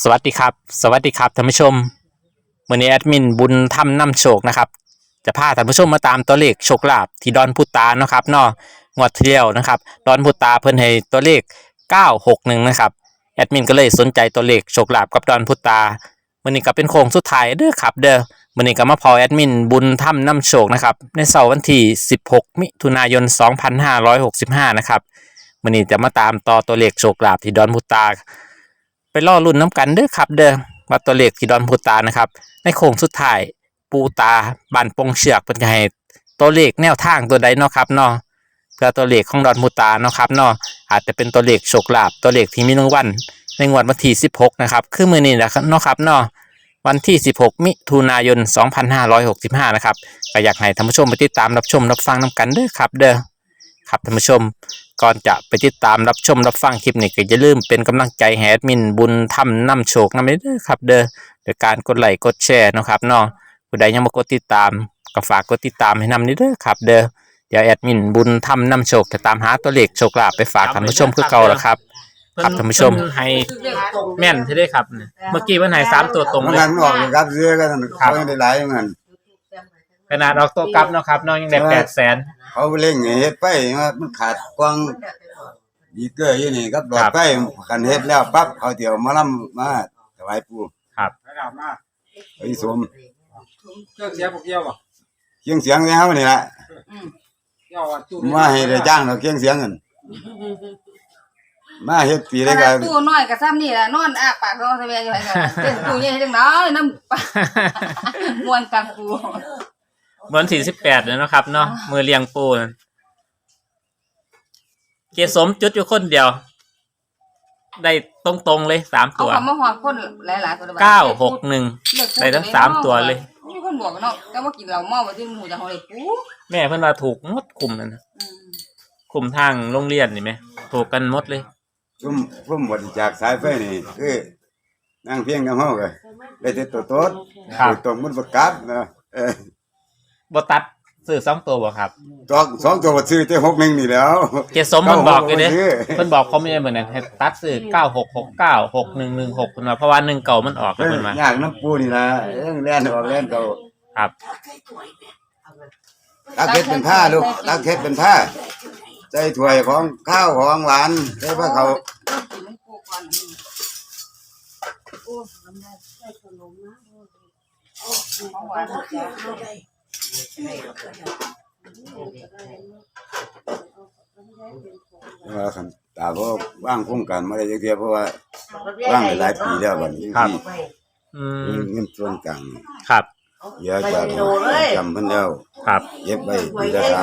สวัสดีครับ สวัสดีครับท่านผู้ชมวันนี้แอดมินบุญทำนำโชคนะครับ จะพาท่านผู้ชมมาตามตัวเลขโชคลาภที่ดอนพุตาเนาะครับเนาะงวดที่แล้วนะครับ ดอนพุตาเพิ่นให้ตัวเลข 961 นะครับแอดมินก็เลยสนใจตัวเลขโชคลาภกับดอนพุตาวันนี้ก็เป็นโค้งสุดท้ายเด้อครับ เด้อวันนี้ก็มาพอแอดมินบุญทำนำโชคนะครับในเสาร์วันที่ 16 มิถุนายน 2565 นะครับวันนี้จะมาตามต่อตัวเลขโชคลาภที่ดอนพุตา ไปล่อรุ่นน้ำกันเด้อครับ เด้อว่าตัวเลขที่ดอนพูตานะครับ ในโค้งสุดท้ายปูตาบานปงเชือกเป็นไงตัวเลขแนวทางตัวใดเนาะครับเนาะเพื่อตัวเลขของดอนพูตาเนาะครับเนาะอาจจะเป็นตัวเลขโชคลาภตัวเลขที่มีรางวัลในงวดวันที่16 นะครับ คือมือนี้แหละครับเนาะครับเนาะวันที่ 16 มิถุนายน 2565 นะครับก็อยากให้ท่านผู้ชมไปติดตามรับชมรับฟังน้กันเด้อครับ เด้อ ครับท่านผู้ชม ก่อนจะไปติดตามรับชมรับฟังคลิปนี้ก็อย่าลืมเป็นกำลังใจให้แอดมินบุญทำนำโชคนำเด้อครับ เด้อโดยการกดไลค์กดแชร์เนาะครับเนาะผู้ใดยังบ่กดติดตามก็ฝากกดติดตามให้นำนี่เด้อครับ เด้อเดี๋ยวแอดมินบุญทำนำโชคจะตามหาตัวเลขโชคลาภไปฝากท่านผู้ชมคือเก่าแล้วครับครับท่านผู้ชมให้แม่นที่ได้ครับเมื่อกี้วันไหนสามตัวตรงมันเลยนั้นออกกับเสื้อกันเขายังได้หลายเหมือน ขนาดออกตัวกลับเนาะครับน้องยังได้แปดแสน เขาเล่งให้เฮ็ดไปว่ามันขาดกว้างดีเกอร์อยู่นี่ครับดอคดรับไปคันเฮ็ดแล้วปั๊บเขาเดี๋ยวมาล่ำมาถวายปู่ครับไอ้สมเครื่องเสียงพวกเกี่ยวบ่เคียงเสียงแล้วนี่ล่ะเกี่ยวว่าตู้มาให้ได้จ้างเราเคียงเสียงกันมาเฮ็ดปีขได้ก็นาดตู้น้อยกับซ้ำนี่แหละนอนอ้าปากรอสะเวียอยู่ให้กันเป็นตู้ใหญ่จังน้อยน้ำปลามวนกลางปู เหมือนสี่สิบแปดเลยเนาะครับเนาะมือเลียงปูนะเกสมจุดอยู่คนเดียว ได้ตรงๆเลยสามเอาตัวคำมาหอดคนหลายๆคนเก้าหกหนึ่ง ได้ทั้งสามตัวเลย มีคนบอกเนาะแต่ว่ากินเหล้าเมาว่าที่หมูจะเอาเลยปูแม่เพิ่นว่าถูกหมดคุมนั่นนะอืมคุมทางโรงเรียนนี่ไหมถูกกันหมดเลย ซุ่มซุ่มบริจาคสายไฟนี่คือนั่งเพียงกับเฮาก็ได้แต่ตัวโตดครับ ตัวตรงมันประกาศนะเออ บตัดซื้อสองตัวบ่ครับตัวสองตัวก็ซื้อแต่6นึงนี่แหล้วเกสมเพิ่นบอกเลยเด้เก้าหกบ่ซื้อเพิ่นบอกเขาไม่ได้เหมือนกันให้ตัดซื้อเก้าหกหกเก้าหกหนึ่งหนึ่งหกเพิ่นว่าเพราะว่าหนึ่งเก่ามันออกแล้วเพิ่นว่ายากน้ำปูนี่ล่ะเอิ้งแล่นออกแล่นเก่าครับตักเฮ็ดเป็นผ้าลูกตักเฮ็ดเป็นผ้าใส่ถ้วยของข้าวของหวานใส่ผ้าเขากินมันปูก่อนของหวาน ว่าคันตาบ่ว่างโครงการมาได้จักเที่ยเพราะว่าว่างหลายปีแล้วบัดนี้ครับ อืมเงินส่วนกลางครับ เยอะจากจำเพิ่นแล้วครับเก็บไว้ปีละ3,000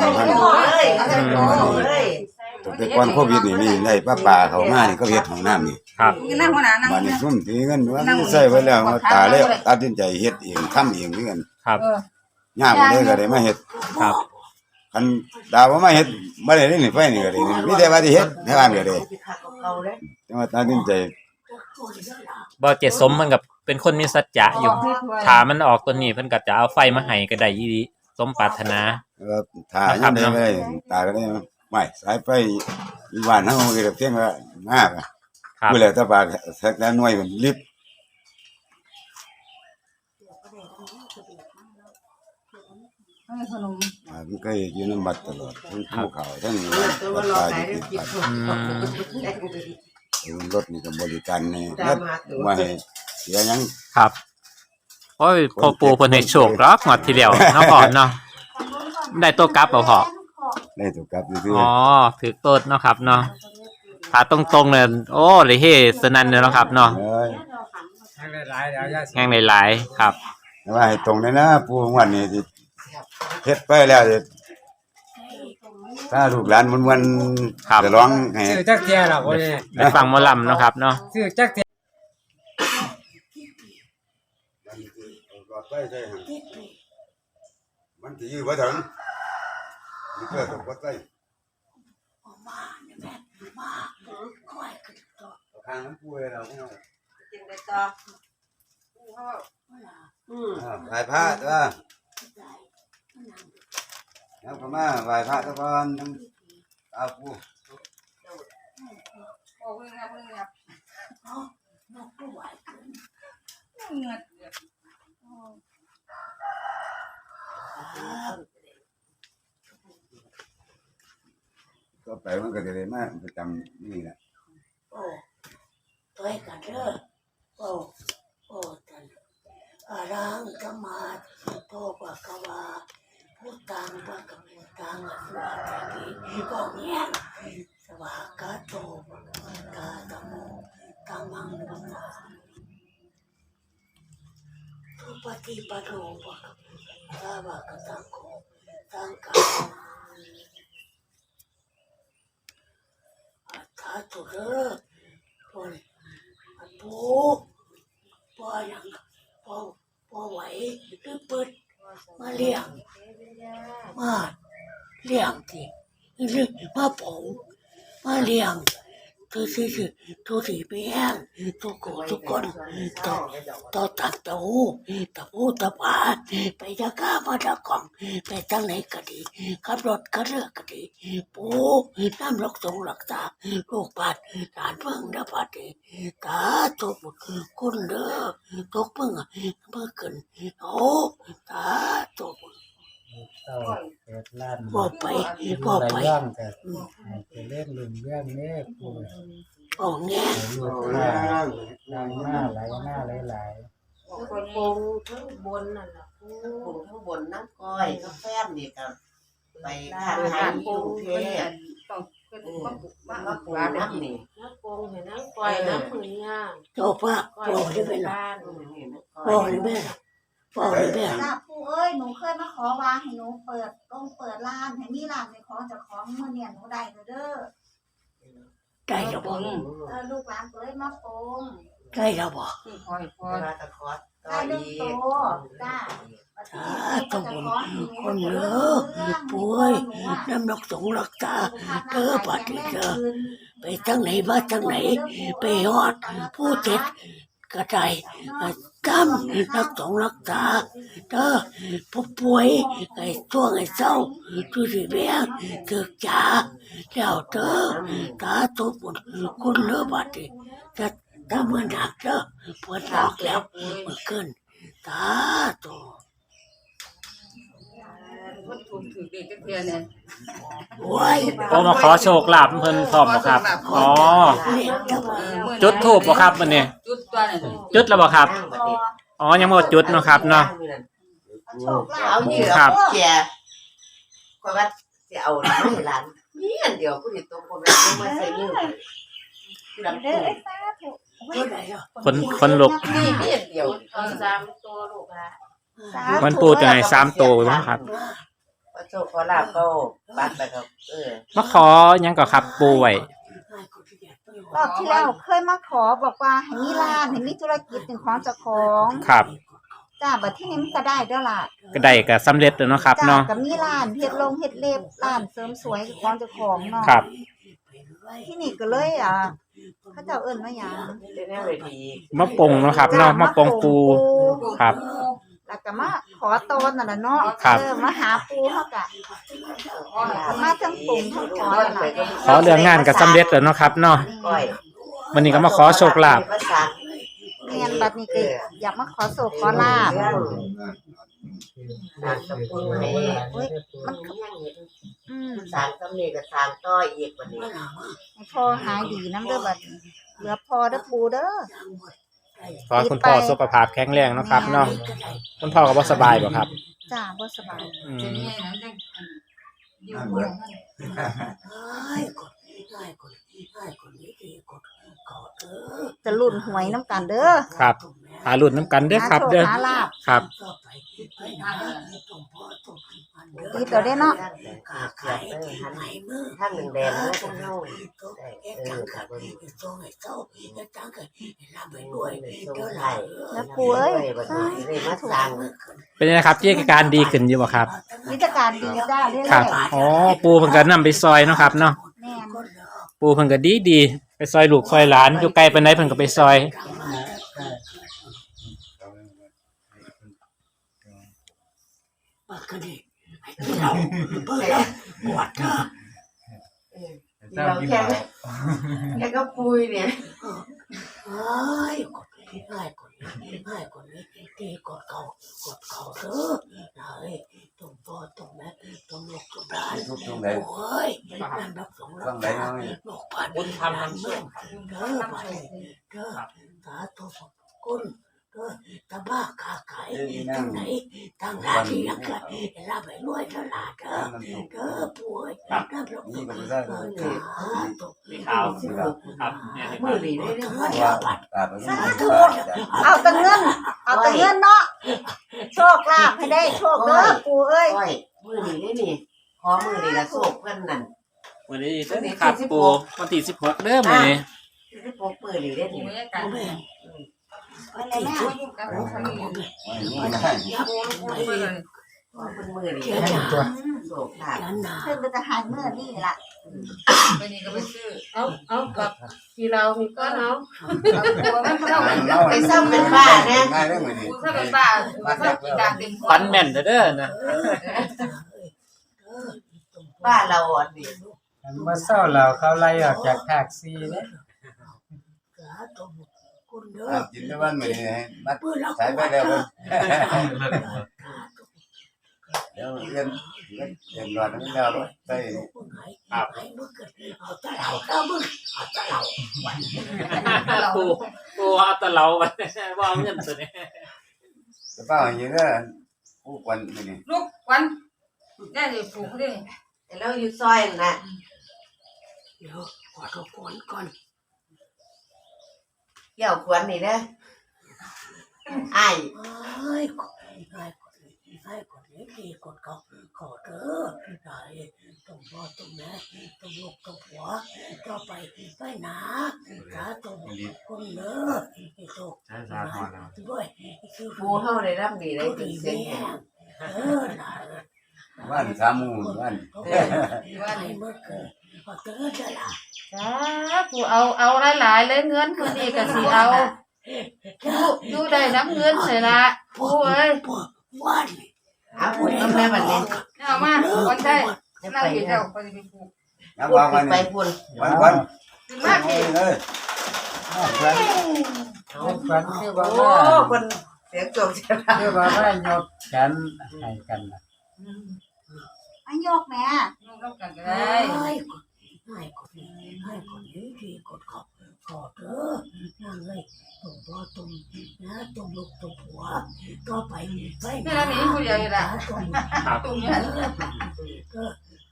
ตั้งแต่ก่อนโควิดนี่นี่ได้ป้าป่าเขามานี่ก็เฮ็ดห้องน้ำนี่ครับกินนั่งหัวหน้านั่งบัดนี้ซุ่มถือเงินว่าใส่ไว้แล้วตาเลยตัดสินใจเฮ็ดเองทำเองคือกันครับเออ ยากบ่ได้ก็ได้มาเฮ็ดครับ คันดาวว่ามาเฮ็ดบ่ได้นี่ไฟนี่ก็ได้นี่มีแต่ว่าที่เฮ็ดให้บ้านก็ได้แต่ว่าตัดสินใจบ่เจ็ดสมมันกับเป็นคนมีสัจจะอยู่ถ้ามันออกตัวนี้เพิ่นก็จะเอาไฟมาให้ก็ได้อีหลีสมปรารถนาเออถ่ายยังได้ไม่ได้ตาก็ได้ไม่สายไฟอีบ้านเฮาก็ได้เพียงว่ามากอะครับผู้แล้วแตะปากสักแล้วหน่วยมันลิบ ให้ขนมอ่ามันก็อยู่นำบัดตลอดทั้งภูเขาทั้งวัดป่าอยู่ติดบัดอืมรถนี่ก็บริการนี่นัดมาให้เสียหยัง ครับโอ้ยพ่อปู่เพิ่นให้โชครอกงวดที่แล้วเนาะพ่อเนาะได้ตัวกลับบ่พ่อได้ถูกกลับซื่ออ๋อถือต้นเนาะครับเนาะถ้าตรงๆเลยโอ้เลยเฮสนั่นเลยเนาะครับเนาะๆเอ้ยทั้งหลายๆแล้วยาสิแห้งหลายๆครับ แต่ว่าให้ตรงเลยนะผู้ของวันนี้สิ เฮ็ดไปแล้วสิถ้าลูกหลานมันวันครับ จะร้องให้ซื้อจักเทียล่ะบ่นี่ได้ฟังหมอลำเนาะครับเนาะซื้อจักเทียมันสิอยู่บ่ถึงนี่เกิดตกบ่ใส่ทางน้ำปูเลยเราเอากินได้ต่ออ่าไหว้พระเด้อ แล้วก็มาไหว้พระตะกอนน้ำตาปูโอ้ยงับงับเงือดก็ไปมันก็จะได้มาประจำนี่แหละโอ้ตัวกันเด้อโอ้โอ้ท่านอารังสมมาโตปะกวาพุทธังปะกพุทธังอสุอา ติก็เงี้ยสวากาโตปะกวตาธรรมโมธัมมังนัมมาทุปฏิปโนปะกพุทธาภะกตังโกสังฆังอัตถาตุเด้อ พอเลยมันปูพอยังพอพอไหวหรือเปิดมาเลี้ยงมาเลี้ยงทีหรือมาผงมา เลี้ยงตัวที่ตัวที่ไม่แห้งตัวโกทุกคนตัวตัวตักตัวหูตัวหูตัวผาไปตะก้ามาตะกล่องไปตั้งไหนก็ดีขับรถก็เลือกก็ดีปูน้ำลกสงหลักตาลูกบาดหลานเพิ่งนะพัดดีตาตัวบุคุณเด้อตกเพิ่งอะเมื่อขึ้นโอ้ตาตัวบุ เต้าเกิดล้านพ่อไปพ่อไปย่างแต่จะเล่นลืมเรื่องนี้ปูโอ้แง่ลูกหน้าหน้าหน้าไหลหน้าไหลไหลคนปงทั้งบนนั่นแหละปงทั้งบนน้ำก้อยก็แฟนนี่กับไปขาดทางอยู่กรุงเทพต้องเพิ่นมาปลูกมามาปลูกน้ำนี่น้ำปงเห็นน้ำปล่อยน้ำมือย่างโตป้าก้อยพ่อได้ไหมที่ล่ะบ้านนี่น้ำก้พ่ออยได้ไหมล่ะ พ่อได้ไหมล่ะจ้าปู่เอ้ยหนูเคยมาขอวางให้หนูเปิดต้องเปิดร้านให้มีร้านในของเจากของเมื่อเนี่ยหนูได้เด้อได้แล้วบ่เออลูกหลานเอ้ยมาโปงได้แล้วบ่ที่คอยพอมาตะคอดต่อได้หนึ่งอีโตกจ้าสาธุบุญคนเด้อป่วยน้ำนกสงรักษาเด้อปฏิเด้อไปทางไหนมาทางไหน ไปฮอดผู้เจ็ด กระไดกำนักสงรักษาเด้อผู้ป่วยไอ้ช่วงไอ้เศร้าทุสิเบียงถึกจ๋าแล้วเด้อตาตุบุญคุณเด้อบัดนี้จะถ้ามันหนักเด้อปวดออกแล้วเมื่อขึ้นตาตุ มันถูกถือเด็กจักเทื่อเนี่ยโอ้ยโอ้มาขอโชคลาภเพิ่นพร้อมบ่ครับ อ๋อเรียกจะมาจุดทูบบ่ครับมื้อนี้จุดตัวเนี่ยจุดแล้วบ่ครับนั่งบัดนี้อ๋อ ยังบ่จุดเนาะครับเนาะ โชคลาเอาภเหยื่อครับเกียเพราะว่าจะเอาหลานให้หลานนี่อันเดียวผู้ติดตัวคนนั้นมาใส่นิ้วดำเด้ตุ่อไอ้สาธุเท่าไหร่อะคนคนลุก นี่นี่อันเดียว เอาสามตัวลูกละสาธุมันปูจะให้สามตัวไว้มั้งครับ พระโชคขอลาบก็ปัดไปครับเออมาขอหยังก็ครับปูไว้รอบที่แล้วเคยมาขอบอกว่าให้มีร้านให้มีธุรกิจเป็นของเจ้าของครับ จ้าบัดที่นี้มันก็ได้เด้อล่ะก็ได้ก็สำเร็จแล้วเนาะครับจ้าเนาะก็มีร้านเฮ็ดลงเฮ็ดเล็บร้านเสริมสวยของเจ้าของเนาะครับที่นี่ก็เลยอะเขาเจ้าเอิ้นว่าหยังได้แน่เลยดีมะปงเนาะครับเนาะมะปงปูครับ แล้วก็มาขอตนนั่นน่ะเนาะครับ เออมาหาปูเฮาก็มาทั้งปงทั้งขอนั่นล่ะขอเรื่องงานก็สำเร็จแล้วเนาะครับเนาะก้อยวันนี้ก็มาขอโชคลาภภาษาเรียนบัดนี้ก็อยากมาขอโศกขอลาบ สารสกุลให้มันอืมสารสำเนียกับสารต้อยอีกวันนี้ให้พ่อหายดีน้ำเด้อบัดนี้เหลือพ่อเด้อปูเด้อ ขอให้คุณพ่อสุขภาพแข็งแรงเนาะครับเนาะคุณพ่อก็บ่สบายบ่ครับ จ้าบ่สบายอืมจะนี่นะจังอยู่นั่นเมืเบิอดงง่ายกดง่ายกดง่ายกดนี้ดีกดกดเออ จะลุ้นหวยน้ำกันเด้อครับหารุ่นน้ำกันเด้อหาครับโชคเด้อหาลาบครับต่อไปไปหาตรงพ่อตรงมันเด้อติดเอาได้เนาะขาขายไหนมือท่านหนึ่งแดงแล้วท่านเฮาตัวเอ็ดจังกันตัวไอ้เจ้าเอ็ดจังกันลาไปด้วยทรงเด้อไทล่ะยแล้วปูเอ้ยวันนี้ได้มาสร้างเป็นยังไงครับที่การดีขึ้นอยู่บ่ครับกิจการดีจ้าเรื่อยครับอ๋อปูเพิ่นก็นำไปซอยเนาะครับเนาะๆแม่นปูเพิ่นก็ดีดีๆ ไปซอยลูกซอยหลานอยู่ไกลไปไหนเพิ่นก็ไปซอย ปากกันดิไอ้เราเปิดแล้วปวดเด้อเราแค่แค่ก็ปุยเนี่ยเอ้ยกดง่ายกด ง่ายกดนี้ตีกดเขากดเขาเถอะเฮ้ยตรงพ่อตรงแม่ตรงลูกตรงหลานทุกตรงไหน โอ้ยนั่นดอกสองดต้อองกไหนสามเนาะลูกพันบุญทำนำโชคเด้อไปเด้อสาธุสมกุลเด้อ ตะบ้าขาขายทางไหนทางร้านที่ยังไงลาไปรวยตลาดเด้อเด้อป่วยน้ำลงนี่ตัวก็ได้เออสาธุมีข่าวครับเนี่ยมือดีได้เรื่องว่าว่าบัดตาไปนี่เอาแต่เงิน เอาแต่เงินเนาะโชคลาภให้ได้โชคเด้อปูเอ้ยก้อยมือดีได้นี่ขอมือดีละโศกเพื่อนนั่นวันนี้เด้อครับปูวันที่สิบหกเด้อมื้อนี้ที่พกมือดีได้ปูนี่ไม่ได้กันแม่ไปเลยแม่ปูอยู่กับปูเขาอยู่ไม่ได้ปูปูไปเลยขอเป็น มือดีเจ้าได้จ๋าโศกขาดยันนาเพิ่นเป็นทหารเมื่อนี่ล่ะไปนี่ก็ไปซื้อเอาเอากับที่เรามีก้อนเอาเอาปูมันเท่ากันไปซ้ำเป็นบ้าแน่ง่ายเรื่องนี้ปูถ้าเป็นบ้าปูถ้ากินดาเต็มฟันแม่นเด้อเด้อนะบ้าเราอะดิอันเมื่อเช้าเราเขาไล่ออกจากแท็กซี่เนี่ย คุณเด้อ กินได้วันไม่ได้มัดเพื่อเราใส่ไปแล้วเดี๋ยวเรียนเรียนรอดไม่แล้วใส่ครับให้มึงกันเอาตะเหล่าเอามึงเอาตะเหล่าปูปูเอาแตะเราไว้ว่าเอาเงินตัวนี้จะเป้าอย่างนี้ผู้ควันนี่ลูกวันได้เลยปูเขาดิแต่เราอยู่ซอยน่ะเดี๋ยวขอทบทวนก่อน เกี่ยวขวนนี่เด้อไอ้ไอ้กดไอ้กดไอ้กดนี้ดีกดเขาขอเด้อได้ต้องพ่อต้องแม่ต้องลูกต้องผัวก็ไปไปนะสาธุคุณเด้อไอ้ตุกด้วยคือ ปูเฮาได้รับดีได้ผู้ถึดีงเสียแม่งเออนะวันสามมูวันว่าให้เมื่อเกิดพอเกิด จ้ากูเอาเอาหลายๆเลยเงินมื้อนี้ก็สิเอาอยู่อยู่ได้น้ำเงินใส่ละปูเอ้ยวดวันเอาปูน้ำแม่บัดนี้เอามาวันได้นั่งไปกินเจ้าไปดิปูน้ำปูวางวันไปพุ่นวันวันถึงมากพี่เลยอ้าวฝันฝันคือว่าโอ้คนเสียงโจกเสียงคือว่าว่ยกแขนให้กันนะอันยกแม่ลูกต้องกันก็ไอ้ กดขอบขอเด้อนั่งเลยตรงพ่อตรงนะตรงลูกตรงผัว ก็ไปไปนี่ละนี่ผู้ใหญ่ละตรงครับตรงเอนี้อก็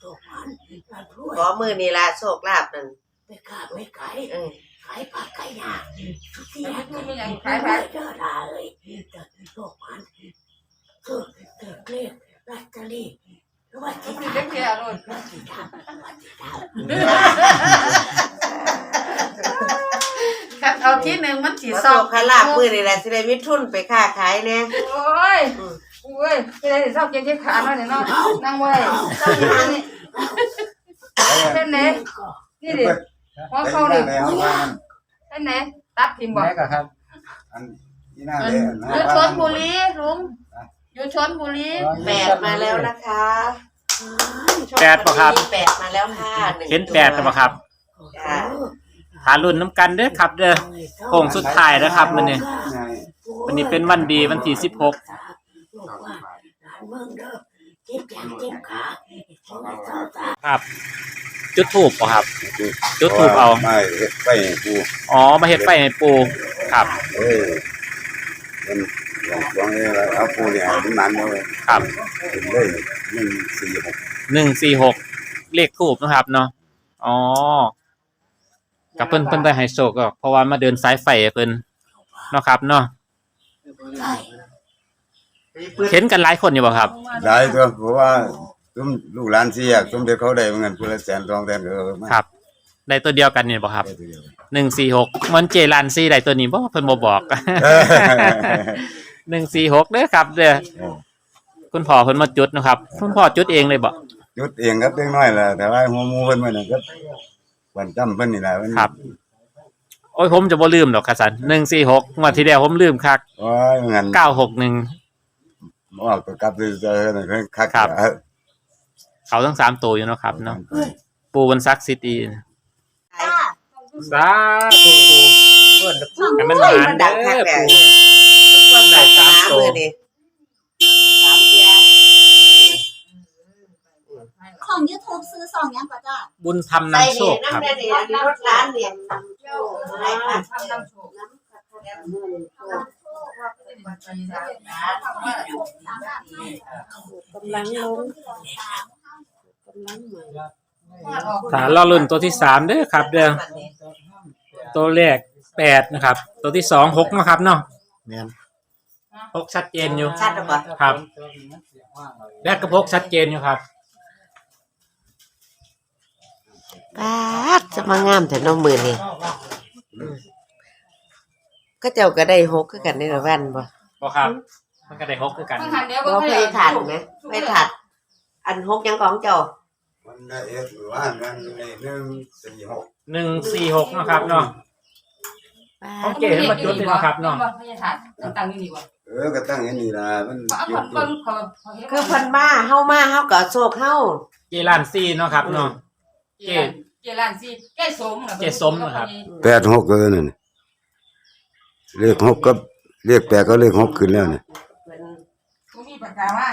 ตกมันรัดรวยขอมือนี่ละโชคลาภนั่นไปขาไปขายเออขายผักขายยาทุกที่แล้วก็ปูไม่ยังขาขายยผัผักก เจอได้แต่ตกมันคือเกิดเกลียดลอตเตอรี่ว่า ปู ที่ สิ ทำ เด็กเดียวโลด ว่าที่ทำว่าที่ท คันเอาที่ หนึงมันสิขอซอโชกคลาภมือนี่แหละสิได้มีทุนไปค้าขายแน่โอ้ยปูเอ้ยไปได้ชอบกินที่ขาหน่อยเนาะนั่งไว้ชอบกินนี่เป็นไหนนี่ดิหัวเข้าดิในห้องว่างเป็นไหนตัดทิมบ่แม่ก็ครับ อันที่นั่งเลยอยู่ชนบุรีลุงอยู่ชนบุรีแปดมาแล้วนะคะแปดปะครับ แปดมาแล้วค่ะหนึ่งเห็นแปดแล้วบ่ครับ จ้ะ หารุ่นน้ำกันเด้อครับ เด้อโค้งสุดท้ายนะครับมื้อนี้วันนี้เป็นวันดีวันที่สิบหกลูกว่าหลานเมืองเด้อเจ็บแขนเจ็บขาเจ้าเจ้าตาครับ จุดถูกป่ะครับ จุดธูปเอาไม่ไปกูอ๋อมาเฮ็ดไฟให้ปูครับเอ้ยเป็นหลงหลงเลยเอาปูเนี่ยมันนานเลยครับถึงเลยหนึ่งสี่หกหนึ่งสี่หกเลขทูบนะครับเนาะอ๋อ กับเพิ่นเพิ่นได้ไฮโซก็เพราะว่ามาเดินสายไฟให้เพิ่นเนาะครับเนาะได้เห็นกันหลายคนอยู่บ่ครับได้ตัวเพราะว่าซุ้มลูกหลานเสียซุ้มเด็กเขาได้เหมือนกันคนละแสนสองแสนเออมาครับ ได้ตัวเดียวกันนี่บ่ครับได้ตัวเดียวหนึ่งสี่หกมันเจรันซี่ได้ตัวนี้บ่เพิ่นบ่บอกหนึ่งสี่หกเด้อครับเด้อเออคุณพ่อเพิ่นมาจุดนะครับ คุณพ่อจุดเองเลยบ่จุดเองครับเล็กน้อยแหละแต่ว่าหัวหมูเพิ่นมันน่ะครับ วันจำเพิ่นนี่แหละมันครับ โอ้ยผมจะบ่ลืมดอกค่ะสันหนึ่งสี่หกงวดที่แล้วผมลืมคักโอ้ยงั้นเก้าหกหนึ่งบ่ออกตัวกลับเลยเจอนั่นเพิ่นคักครับ เขาทั้งสามตัวอยู่เนาะครับเนาะปูบนซักซิตี้จ้าสาธุปูเบิ่นช่องยหามันดังคักเด้อแหละปูทุกคนได้สามโตมือนี่สามเทีย ของ YouTube ซื้อซองยังก็จ้าบุญทำใส่นำโชนี่คครับน้ำเนี่ยนี่รถร้านเนี่ยอะไรค่ะทำน้ำโชคกำลังลงกำลังใหม่ฐานล่อรุ่นตัวที่สามเด้อครับ เด้อตัวแรกแปดนะครับ ตัวที่สองหกเนาะครับเนาะแม่นหกชัดเจนอยู่ชัดหรือเปล่าครับ แรกกระพกชัดเจนอยู่ครับ ป้าดจะมางามแต่น้องมือนี่ก็เจ้าก็ได้หกคือกันในละวันบ่บ่ครับ มันก็ได้หกคือกันมันหันเดียวบ่เคยถัดไหมไม่ถัด อันหกยังของเจ้ามันได้เอ็ดว่านกันในหนึ่งสี่หกหนึ่งสี่หกเนาะครับเนาะของเก๋ให้มาจุดเลยเนาะครับเนาะ ไม่ใช่ถาดตั้งอยู่นี่บ่เออก็ตั้งอย่างนี้ล่ะมันเอาหยุคดนเบิ่งเขาเขาคือเพิ่นมาเฮามาเฮาก็โศกเฮาเจลานซี่เนาะครับเนาะ เจ เจร้านสิแก้สมแก้สมนะครับ แปดหกก็นั่นเลขหกก็เลขแปดก็เลขหกขึ้นแล้วเนี่ยเพิ่นกูมีปากกาว่า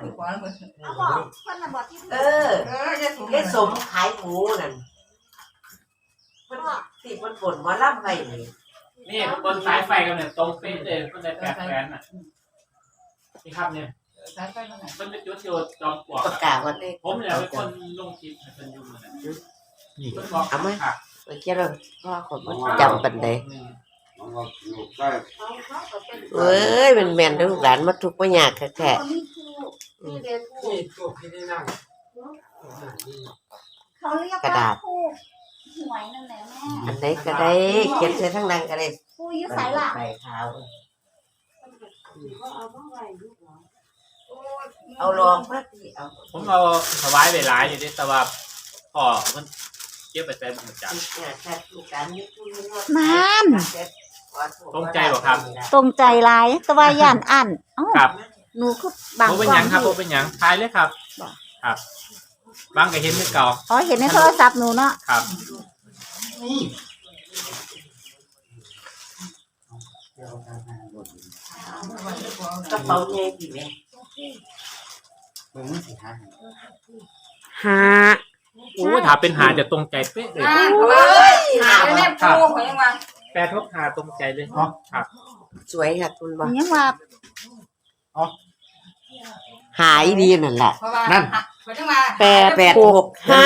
คือขวาแล้วเบิ่งเอาบอกเพิ่นน่ะบอกที่เออเออจะสมเฮ็ดสมขายหมูนั่นเพิ่นสิเพิ่นบ่นหมอลำไว้นี่นี่บนสายไฟกันเนี่ยตรงเป๊ะเลยก็ได้แปดแฟนน่ะนี่ครับเนี่ย สายไฟมันมันเป็นจุดที่จอมปลวกประกาศว่าได้ผมเนี่ยเป็นคนลงคลิปให้เป็นยุงเลยนะนี่เป็นบอกเอาไหมค่ะเมื่อกี้เราพ่อคนจำปานใดมันก็อยู่ใกล้เอ้ยมันแมนเด้อลูกหลานมาทุกข์บ่ยากแคนนี้คือนี่เด็ดนี่ตัวพี่ได้นั่งเขาเรียกว่าผู้หวยนั่นแหละแม่ๆอันใดก็ได้เขียนใส่ทั้งนั้นก็ได้ผู้ยุ่ไสล่ะใบขาวเอาล องมาสิเอาผมเอาถวายไปหลายอยู่ดิแต่ว่าพ่อมันเก็บไปแต่บุญจักเนี่ยแค่ลูกหลานมีผู้มีเงินั่นตรงใจบ่ครับ ตรงใจหลายแต่ว่าย่านอันเอ้าครับหนูคือบางโบเป็นหยังครับโบเป็นหยังทายเลยครับครับบางก็เห็นคือเก่าอ๋อเห็นในโทรศัพท์หนูเนาะครับกระเป๋าใหญ่ดีแม่เบิ่งมันสิหาหาโอ้ยถามเป็นหาจะตรงใจเป๊ะเลยอ่าเขาว่าหาแม่ปูเขายังว่าแปลทบหาตรงใจเลยครับสวยค่ะคุณบ่ยังว่าหายดีนั่นแหละ เพราะว่าเขายังว่าแปดแปดหกห้า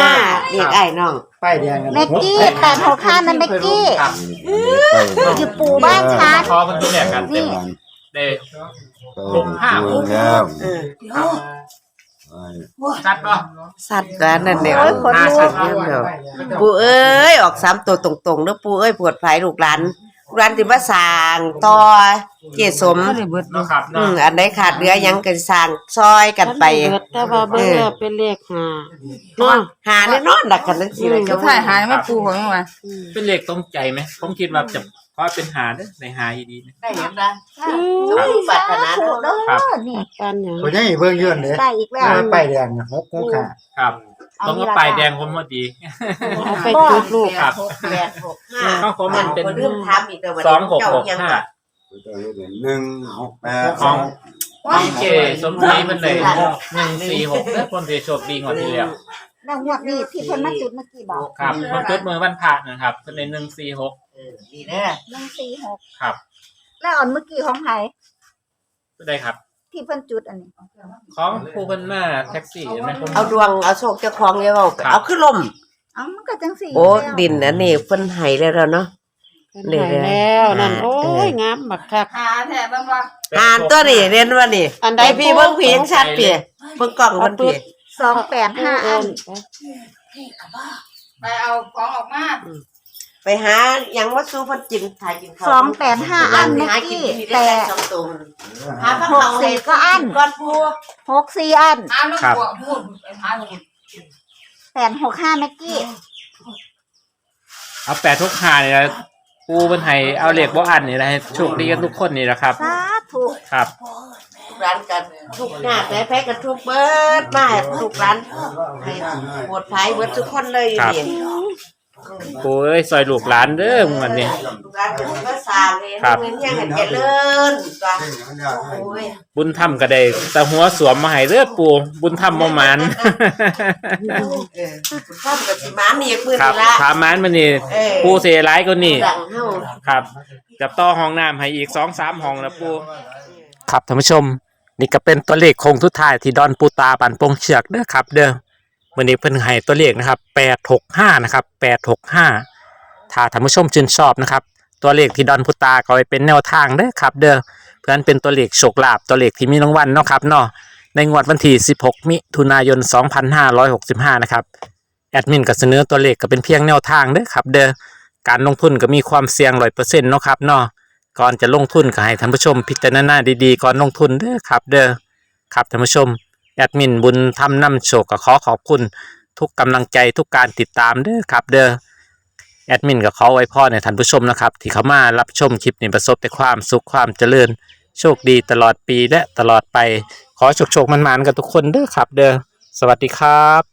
เรียกไอ้น้องป้ายแดงกันแม็กกี้แปดหกห้านั่นแม็กกี้ครับอยู่ปู่บ้านชาร์จพอคนที่แรกกันนี่ได้หกห้าหกแล้วเออ ชัดป่ะสัตว์กันนั่นเนี่ยโอ้ยขนหาลุชักดเดี๋ยวปูเอ้ยออกสามตัวตรงๆเด้อปูเอ้ยปวดภายลูกหลานลูกหลานที่มาสร้างต่อเจสมเนาะครับอืเนาะมอันใดขาดเหลือหยังก็สร้างซอยกันไปแต่ว่าเบิ่งแล้วเป็นเลขห้าเนาะหาแน่นอนดักกันจังซี่เลยเจ้าถ่ายหายแม่ปูเขายังว่าเป็นเลขตรงใจไหมผมคิดว่าจะเพราะเป็นหาเด้อในหาอีดีนะ ได้ยังได้สมปรารถนาถูกเด้ครับอนี่กันหยังตัวนี้เบิ่งยืนเด้ได้อีกแล้วป้ายแดงหกหกห้าครับต้องก็ปลายแดงผมพอดี เอาไปจุดลูกครับ แปดหกห้าก็ผมมันเป็น เรื่องถามอีกแต่วันสองหกเจ้าหกยังห้าว่าหนึ่งหกแปดของของเจสมศรีเป็นเลยหนึ่งสี่หกแล้วคนที่โชคดีกว่าที่แล้วแล้วงวดนี้ที่เพิ่นมาจุดเมื่อกี้บอกครับมันจุดมือวันพระนะครับเป็นในหนึ่งสี่หกเออดีแน่หนึ่งสี่หกครับแล้วอ่อนเมื่อกี้ของไผก็ได้ครับ ที่เพิ่นจุดอันนี้ของผู้เป็นมาแท็กซี่เห็นไหมผมเอาดวงเอาโชคเจ้าของเลยเว่าครับเอาขึ้นลม เอ้ามันก็จังสี่โอ้แล้วดินอันนี้เพิ่นให้แล้วเนาะ เป็นหายแล้วนั่นอ่าโอ้ยเอองามบักคัก หาแท้บ้างว่าอ่านตัวนี้เรียนว่านี่อันใดไอพี่เบิ่งผียังชัดเปียเบิ่งกล้องมันผีสองแปดห้าอัน ไปเอาของออกมา ไปหาหยังมาสู้เพิ่นกินถ่ายกินข้าวสองแปดห้าอันไปเมื่อหากินกี้ที่ได้แต่สองตัวหาพระหกเขาสี่ก็อันก้อนผู้หกสี่อันหาลูกบัวพูดไปหาลูกแปดหกห้าเมื่อกี้เอาแปดทุกหาเนี่ยนะปูเป็นไห้เอาเหล็กบ่อันนี่นะให้โชคดีกันทุกคนนี่นะครับ สาธุครับร้านกันทุกหน้าแต่แพ้กันทุกเบิดมาทุกร้านให้ปวดภายเบิดทุกคนเลยอยู่ครับ นี่ ปูเอ้ยซอยลูกหลานเด้อมื้อวันนี้ ลูกหลานก็บุญก็สร้างเลยครับเงินยังให้เจริญจ้ะโอ้ยบุญธรรมก็ได้แต่หัวสวมมาให้เด้อปูบุญธรรมบ่หมาน เออข้ามกับสิมามีอีกมือครันี่บละ ถามมันมันนี่เออ ปูเสียร้ายก็นี่ ดังเฮา ครับกับต่อห้องน้ำให้อีกสองสามห้องแล้วปู ครับท่านผู้ชม นี่ก็เป็นตัวเลขคงทุดท้ายที่ดอนปูตาปันปงเชือกเด้อครับ เด้อ วันนี้เพิ่นให้ตัวเลขนะครับแปดหกห้านะครับแปดหกห้าถ้าท่านผู้ชมชื่นชอบนะครับ ตัวเลขที่ดอนปูตาก็ไว้เป็นแนวทางเด้อครับ เด้อเพื่อนเป็นตัวเลขโชคลาภตัวเลขที่มีรางวัลเนาะครับเนาะในงวดวันที่ 16 มิถุนายน 2565 นะครับ แอดมินก็เสนอตัวเลขก็เป็นเพียงแนวทางเด้อครับ เด้อการลงทุนก็มีความเสี่ยงร้อยเปอร์เซ็นต์เนาะครับเนาะก่อนจะลงทุนก็ให้ท่านผู้ชมพิจารณาดีๆ ก่อนลงทุนเด้อครับ เด้อครับท่านผู้ชม แอดมินบุญทำนำโชคก็ขอขอบคุณทุกกำลังใจทุกการติดตามเด้อครับ เด้อแอดมินกับเขอไว้พ่อในท่านผู้ชมนะครับ ที่เข้ามารับชมคลิปนี้ประสบแต่ความสุขความเจริญ โชคดีตลอดปีและตลอดไป ขอโชคโชคมันๆกับทุกคนเด้อครับ เด้อสวัสดีครับ